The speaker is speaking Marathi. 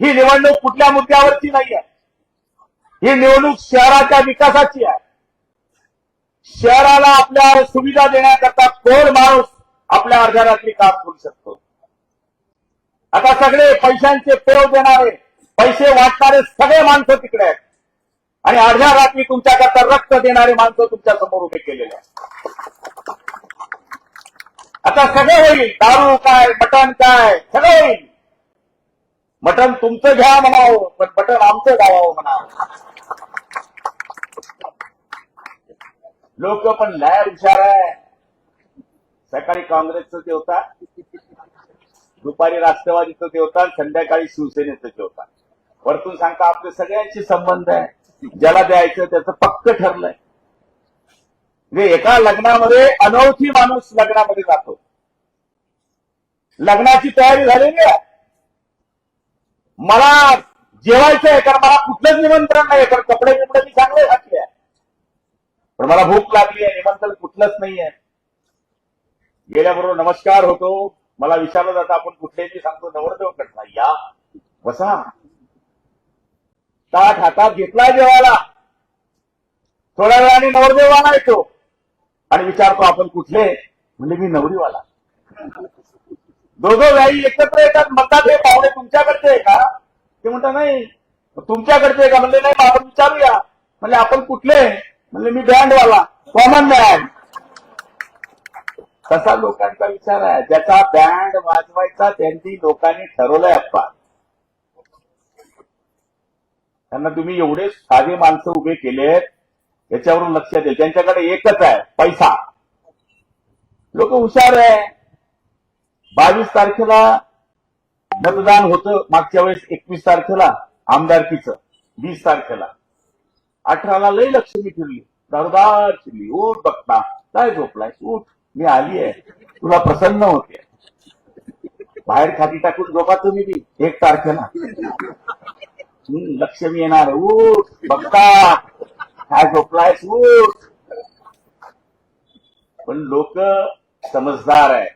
ही निवडणूक कुठल्या मुद्द्यावरची नाही आहे ही निवडणूक शहराच्या विकासाची आहे. शहराला आपल्या सुविधा देण्याकरता कोण माणूस आपल्या अर्धारात्री काम करू शकतो? आता सगळे पैशांचे पेव देणारे पैसे वाटणारे सगळे माणसं तिकडे आहेत. आणि अर्ध्या रात्री तुमच्याकरता रक्त देणारे माणसं तुमच्यासमोर उभे केलेले आहेत. आता सगळं होईल. दारू काय मटण काय सगळं होईल. मटण तुमचं घ्या म्हणावं पण मटण आमचं गावावं म्हणावं. लोक पण लय हुशार आहे. सकाळी काँग्रेसचं ते होता दुपारी राष्ट्रवादीचं ते होता संध्याकाळी शिवसेनेचं ते होता वरतून सांगता आपले सगळ्यांशी संबंध आहे. ज्याला द्यायचं त्याचं पक्क ठरलंय. म्हणजे एका लग्नामध्ये अनोळखी माणूस लग्नामध्ये जातो. लग्नाची तयारी झालेली आहे मला जेवायचं आहे कारण मला कुठलंच निमंत्रण नाही कारण कपडे बिपडे मी चांगले घातले पण मला भूक लागली आहे निमंत्रण कुठलंच नाही आहे. गेल्याबरोबर नमस्कार होतो. मला विचारलं जातं आपण कुठलेही सांगतो नवरदेव कडचा या. बसा. ताट हातात घेतला जेवायला. थोड्या वेळाने नवरदेवाला येतो. आणि विचारतो आपण कुठले? म्हणजे मी नवरीवाला. दोघं व्याई एकत्र येतात म्हणतात हे पाहुणे तुमच्याकडचे आहे का म्हणता नाही तुमच्याकडचे का? म्हणले नाही आपण विचारूया. म्हणजे आपण कुठले? म्हणले मी बँडवाला कॉमन बँड तसा लोकांचा विचार आहे. ज्याचा बँड वाजवायचा त्यांनी लोकांनी ठरवलंय अप्पा त्यांना तुम्ही एवढे साधे माणसं उभे केलेत याच्यावरून लक्षात येईल त्यांच्याकडे एकच आहे पैसा. लोक हुशार आहे. बावीस तारखेला मतदान होतं मागच्या वेळेस एकवीस तारखेला आमदारकीचं वीस तारखेला. अठराला लय लक्ष्मी फिरली. दारदार फिरली उठ बघता काय झोपलाय? उठ मी आली आहे. तुला प्रसन्न होते. बाहेर खाती टाकून झोपा तुम्ही बी एक तारखेला. लक्ष्मी येणार. उठ बघता. काय झोपलायस? उठ. पण लोक समजदार आहे